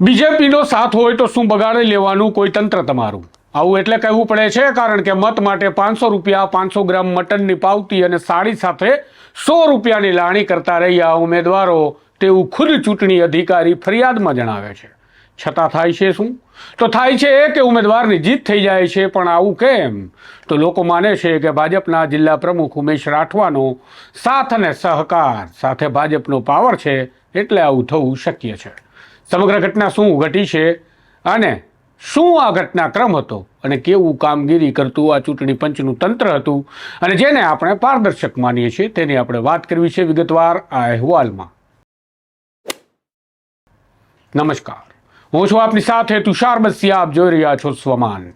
બીજેપીનો સાથ હોય તો શું બગાડી લેવાનું કોઈ તંત્ર તમારું? આવું એટલે કહેવું પડે છે, કારણ કે મત માટે પાંચસો રૂપિયા, પાંચસો ગ્રામ મટનની પાવતી અને સાડી સાથે સો રૂપિયાની લાણી કરતા રહ્યા ઉમેદવારો, તેવું ખુદ ચૂંટણી અધિકારી ફરિયાદમાં જણાવે છે. છતાં થાય છે શું? તો થાય છે કે ઉમેદવારની જીત થઈ જાય છે, પણ આવું કેમ? તો લોકો માને છે કે ભાજપના જિલ્લા પ્રમુખ ઉમેશ રાઠવાનો સાથ અને સહકાર સાથે ભાજપનો પાવર છે, એટલે આવું થવું શક્ય છે. સમગ્ર ઘટના શું ઘટી છે અને શું આ ઘટનાક્રમ હતો અને કેવું કામગીરી કરતું આ ચૂંટણી પંચનું તંત્ર હતું અને જેને આપણે પારદર્શક માનીએ છીએ તેની આપણે વાત કરવી છે વિગતવાર આ અહેવાલમાં. નમસ્કાર. હું છું આપની સાથે તુષાર બસિયા. આપ જોઈ રહ્યા છો સ્વમાન.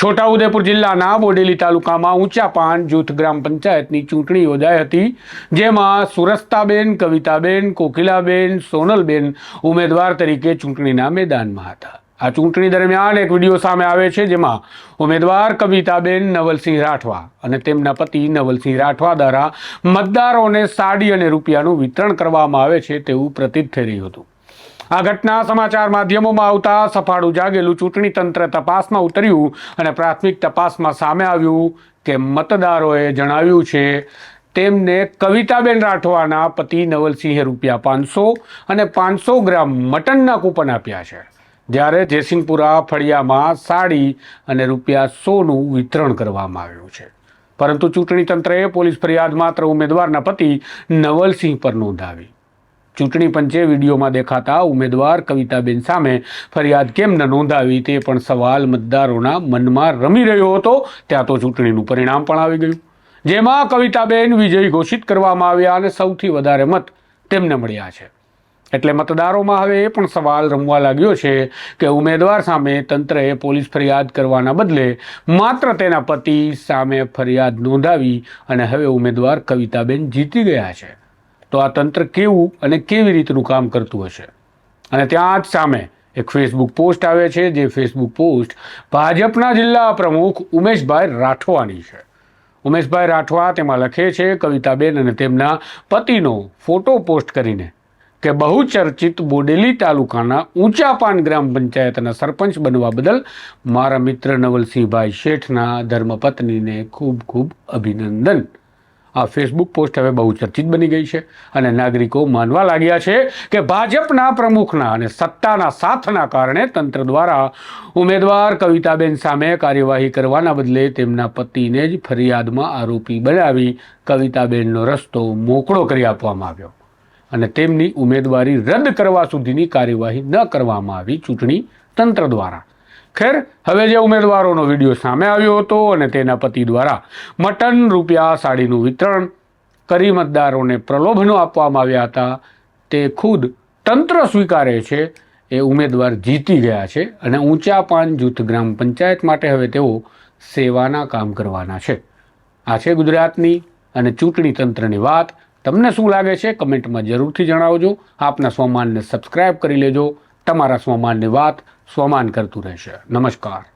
છોટાઉદેપુર જિલ્લાના બોડેલી તાલુકામાં ઊંચા પાન જૂથ ગ્રામ પંચાયતની ચૂંટણી યોજાઈ હતી, જેમાં સુરસ્તાબેન, કવિતાબેન, કોકિલાબેન, સોનલબેન ઉમેદવાર તરીકે ચૂંટણીના મેદાનમાં હતા. આ ચૂંટણી દરમિયાન એક વીડિયો સામે આવે છે, જેમાં ઉમેદવાર કવિતાબેન નવલસિંહ રાઠવા અને તેમના પતિ નવલસિંહ રાઠવા દ્વારા મતદારોને સાડી અને રૂપિયાનું વિતરણ કરવામાં આવે છે તેવું પ્રતીત થઈ રહ્યું હતું. આ ઘટના સમાચાર માધ્યમોમાં આવતા સફાળું જાગેલું ચૂંટણી તંત્ર તપાસમાં ઉતર્યું અને પ્રાથમિક તપાસમાં સામે આવ્યું કે મતદારોએ જણાવ્યું છે, તેમને કવિતાબેન રાઠવાના પતિ નવલસિંહે રૂપિયા પાંચસો અને પાંચસો ગ્રામ મટનના કૂપન આપ્યા છે. જ્યારે જયસિંહપુરા ફળિયામાં સાડી અને રૂપિયા સોનું વિતરણ કરવામાં આવ્યું છે. પરંતુ ચૂંટણી તંત્રએ પોલીસ ફરિયાદ માત્ર ઉમેદવારના પતિ નવલસિંહ પર નોંધાવી. ચૂંટણી પંચે વિડીયોમાં દેખાતા ઉમેદવાર કવિતાબેન સામે ફરિયાદ કેમ ન નોંધાવી તે પણ સવાલ મતદારોના મનમાં રમી રહ્યો હતો. ત્યાં તો ચૂંટણીનું પરિણામ પણ આવી ગયું. જેમાં કવિતાબેન વિજયી ઘોષિત કરવામાં આવ્યા અને સૌથી વધારે મત તેમને મળ્યા છે. એટલે મતદારોમાં હવે એ પણ સવાલ રમવા લાગ્યો છે કે ઉમેદવાર સામે તંત્રએ પોલીસ ફરિયાદ કરવાના બદલે માત્ર તેના પતિ સામે ફરિયાદ નોંધાવી અને હવે ઉમેદવાર કવિતાબેન જીતી ગયા છે. તો આ તંત્ર કેવું અને કેવી રીતનું કામ કરતું હશે? અને ત્યાં જ સામે એક ફેસબુક પોસ્ટ આવે છે, જે ફેસબુક પોસ્ટ ભાજપના જિલ્લા પ્રમુખ ઉમેશભાઈ રાઠવાની છે. ઉમેશભાઈ રાઠવા તેમાં લખે છે, કવિતાબેન અને તેમના પતિનો ફોટો પોસ્ટ કરીને કે બહુચર્ચિત બોડેલી તાલુકાના ઊંચા પાન ગ્રામ પંચાયતના સરપંચ બનવા બદલ મારા મિત્ર નવલસિંહભાઈ શેઠના ધર્મપત્નીને ખૂબ ખૂબ અભિનંદન. આ ફેસબુક પોસ્ટ હવે બહુ ચર્ચિત બની ગઈ છે અને નાગરિકો માનવા લાગ્યા છે કે ભાજપના પ્રમુખના અને સત્તાના સાથના કારણે તંત્ર દ્વારા ઉમેદવાર કવિતાબેન સામે કાર્યવાહી કરવાના બદલે તેમના પતિને જ ફરિયાદમાં આરોપી બનાવી કવિતાબેનનો રસ્તો મોકળો કરી આપવામાં આવ્યો. અને તેમની ઉમેદવારી રદ કરવા સુધીની કાર્યવાહી ન કરવામાં આવી ચૂંટણી તંત્ર દ્વારા. ખેર હવે જે ઉમેદવારોનો વીડિયો સામે આવ્યો હતો અને તેના પતિ દ્વારા મટન રૂપિયા સાડીનું વિતરણ કરી મતદારોને પ્રલોભનો આપવામાં આવ્યા હતા, તે ખુદ તંત્ર સ્વીકારે છે, એ ઉમેદવાર જીતી ગયા છે અને ઊંચા પાન જૂથ ગ્રામ પંચાયત માટે હવે તેઓ સેવાના કામ કરવાના છે. આ છે ગુજરાતની અને ચૂંટણી તંત્રની વાત. તમને શું લાગે છે? કમેન્ટમાં જરૂરથી જણાવજો. આપના સ્વમાનને સબસ્ક્રાઇબ કરી લેજો. તમારા સ્વમાનની વાત સ્વમાન કરતું રહેશે. નમસ્કાર.